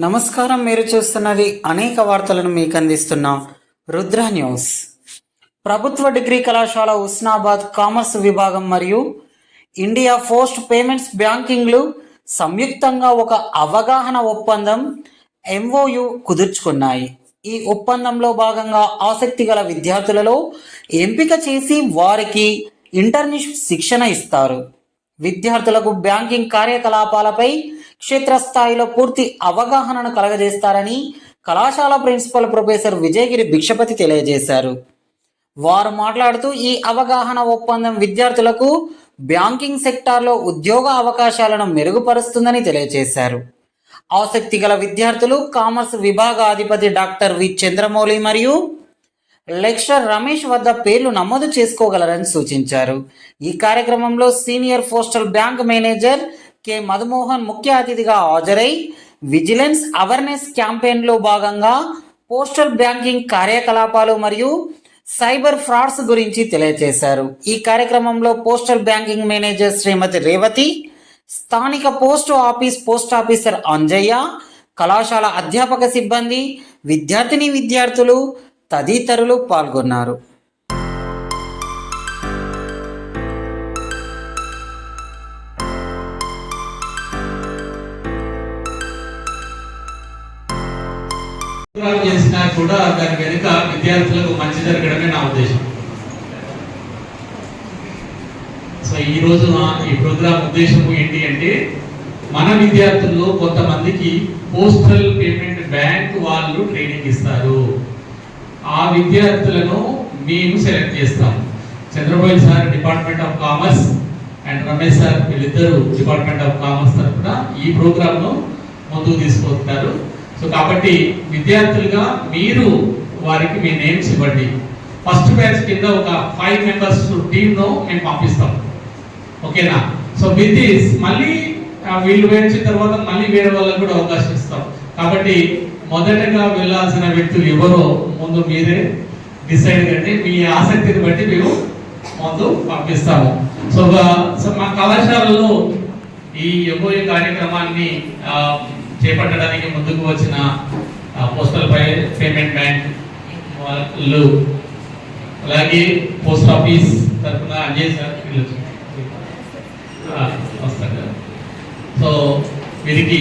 నమస్కారం మీరు చూస్తున్నది అనేక వార్తలను మీకు అందిస్తున్న. రుద్ర న్యూస్. ప్రభుత్వ డిగ్రీ కళాశాల ఉస్నాబాద్ కామర్స్ విభాగం మరియు ఇండియా పోస్ట్ పేమెంట్స్ బ్యాంకింగ్లు సంయుక్తంగా ఒక అవగాహన ఒప్పందం ఎంఓయు కుదుర్చుకున్నాయి. ఈ ఒప్పందంలో భాగంగా ఆసక్తి గల విద్యార్థులలో ఎంపిక చేసి వారికి ఇంటర్న్షిప్ శిక్షణ ఇస్తారు. విద్యార్థులకు బ్యాంకింగ్ కార్యకలాపాలపై క్షేత్రస్థాయిలో పూర్తి అవగాహనను కలగజేస్తారని కళాశాల ప్రిన్సిపల్ ప్రొఫెసర్ విజయగిరి భిక్షపతి తెలియజేశారు. వారు మాట్లాడుతూ ఈ అవగాహన ఒప్పందం విద్యార్థులకు బ్యాంకింగ్ సెక్టార్లో ఉద్యోగ అవకాశాలను మెరుగుపరుస్తుందని తెలియజేశారు. ఆసక్తి గల విద్యార్థులు కామర్స్ విభాగాధిపతి డాక్టర్ వి. చంద్రమౌళి మరియు లెక్చరర్ రమేష్ వద్ద పేర్లు నమోదు చేసుకోగలరని సూచించారు. ఈ కార్యక్రమంలో senior postal bank manager K Madhumohan ముఖ్య అతిథిగా హాజరై విజిలెన్స్ అవేర్నెస్ క్యాంపెయిన్లో భాగంగా పోస్టల్ బ్యాంకింగ్ కార్యకలాపాలు మరియు సైబర్ ఫ్రాడ్స్ గురించి తెలియజేశారు. ఈ కార్యక్రమంలో postal banking manager Shrimati Revathi స్థానిక post office post officer Anjaiah కళాశాల అధ్యాపక సిబ్బంది విద్యార్థిని విద్యార్థులు తదితరులు పాల్గొన్నారు. చేసినా కూడా దాని వెనుక విద్యార్థులకు మంచి జరగడమే నా ఉద్దేశం. సో ఈ రోజు ఈ ప్రోగ్రామ్ ఉద్దేశం ఏంటి అంటే మన విద్యార్థుల్లో కొంతమందికి పోస్టల్ పేమెంట్ బ్యాంక్ వాళ్ళు ట్రైనింగ్ ఇస్తారు. ఆ విద్యార్థులను మేము సెలెక్ట్ చేస్తాం. Chandrababu sir department of commerce and Ramesh sir వీళ్ళిద్దరు డిపార్ట్మెంట్ ఆఫ్ కామర్స్ తరఫున ఈ ప్రోగ్రామ్ను ముందుకు తీసుకొస్తారు. సో కాబట్టి విద్యార్థులుగా మీరు వారికి మీ నేమ్స్ ఇవ్వండి. ఫస్ట్ బ్యాచ్ కింద ఒక ఫైవ్ మెంబర్స్ టీమ్ మేము పంపిస్తాం. ఓకేనా? సో విత్ దిస్ మళ్ళీ వీళ్ళు వేయించిన తర్వాత మళ్ళీ వేరే వాళ్ళకి కూడా అవకాశం ఇస్తాం. కాబట్టి మొదటగా వెళ్ళాల్సిన వ్యక్తులు ఎవరో ముందు మీరే డిసైడ్ కండి. మీ ఆసక్తిని బట్టి మేము ముందు పంపిస్తాము. సో సో మా కళాశాలలో ఈ ఎంఓఏ కార్యక్రమాన్ని చేపట్టడానికి ముందుకు వచ్చిన పోస్టల్ పే పేమెంట్ బ్యాంక్ వాళ్ళు అలాగే పోస్ట్ ఆఫీస్ తరఫున అంజయ్ సార్ వీళ్ళు వస్తారు సో వీరికి